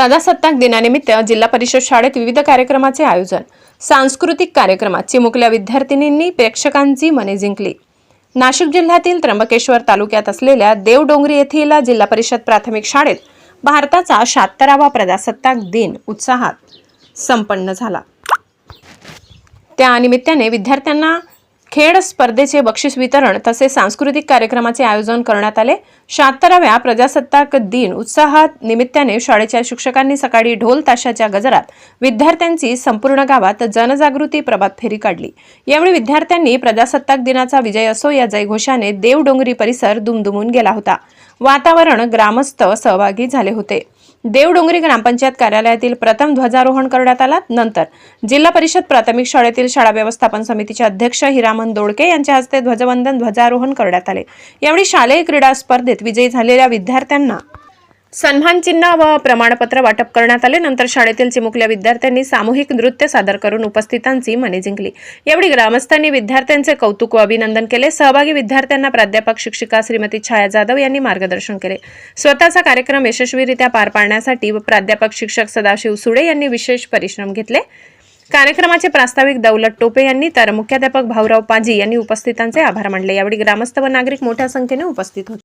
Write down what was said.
प्रजासत्ताक दिनानिमित्त जिल्हा परिषद शाळेत विविध कार्यक्रमाचे आयोजन. सांस्कृतिक कार्यक्रमात चिमुकल्या विद्यार्थिनींनी प्रेक्षकांची मने जिंकली. नाशिक जिल्ह्यातील त्र्यंबकेश्वर तालुक्यात असलेल्या देवडोंगरी येथील जिल्हा परिषद प्राथमिक शाळेत भारताचा शहात्तरावा प्रजासत्ताक दिन उत्साहात संपन्न झाला. त्या निमित्ताने विद्यार्थ्यांना खेळ स्पर्धेचे बक्षीस वितरण तसेच सांस्कृतिक कार्यक्रमाचे आयोजन करण्यात आले. शहात्तराव्या प्रजासत्ताक दिन उत्साहात निमित्ताने शाळेच्या शिक्षकांनी सकाळी ढोल ताशाच्या गजरात विद्यार्थ्यांची संपूर्ण गावात जनजागृती प्रभात फेरी काढली. यावेळी विद्यार्थ्यांनी प्रजासत्ताक दिनाचा विजय असो या जयघोषाने देवडोंगरी परिसर दुमदुमून गेला होता. वातावरण ग्रामस्थ सहभागी झाले होते. देवडोंगरी ग्रामपंचायत कार्यालयातील प्रथम ध्वजारोहण करण्यात आला. नंतर जिल्हा परिषद प्राथमिक शाळेतील शाळा व्यवस्थापन समितीचे अध्यक्ष हिरामन दोडके यांच्या हस्ते ध्वजवंदन ध्वजारोहण करण्यात आले. यावेळी शालेय क्रीडा स्पर्धेत विजयी झालेल्या विद्यार्थ्यांना सन्मान चिन्ह व प्रमाणपत्र वाटप करण्यात आले. नंतर शाळेतील चिमुकल्या विद्यार्थ्यांनी सामूहिक नृत्य सादर करून उपस्थितांची मने जिंकली. यावेळी ग्रामस्थांनी विद्यार्थ्यांचे कौतुक व अभिनंदन केले. सहभागी विद्यार्थ्यांना प्राध्यापक शिक्षिका श्रीमती छाया जाधव यांनी मार्गदर्शन केले. स्वतःचा कार्यक्रम यशस्वीरित्या पार पाडण्यासाठी प्राध्यापक शिक्षक सदाशिव सुडे यांनी विशेष परिश्रम घेतले. कार्यक्रमाचे प्रास्ताविक दौलत टोपे यांनी तर मुख्याध्यापक भाऊराव पाजी यांनी उपस्थितांचे आभार मानले. यावेळी ग्रामस्थ व नागरिक मोठ्या संख्येने उपस्थित होते.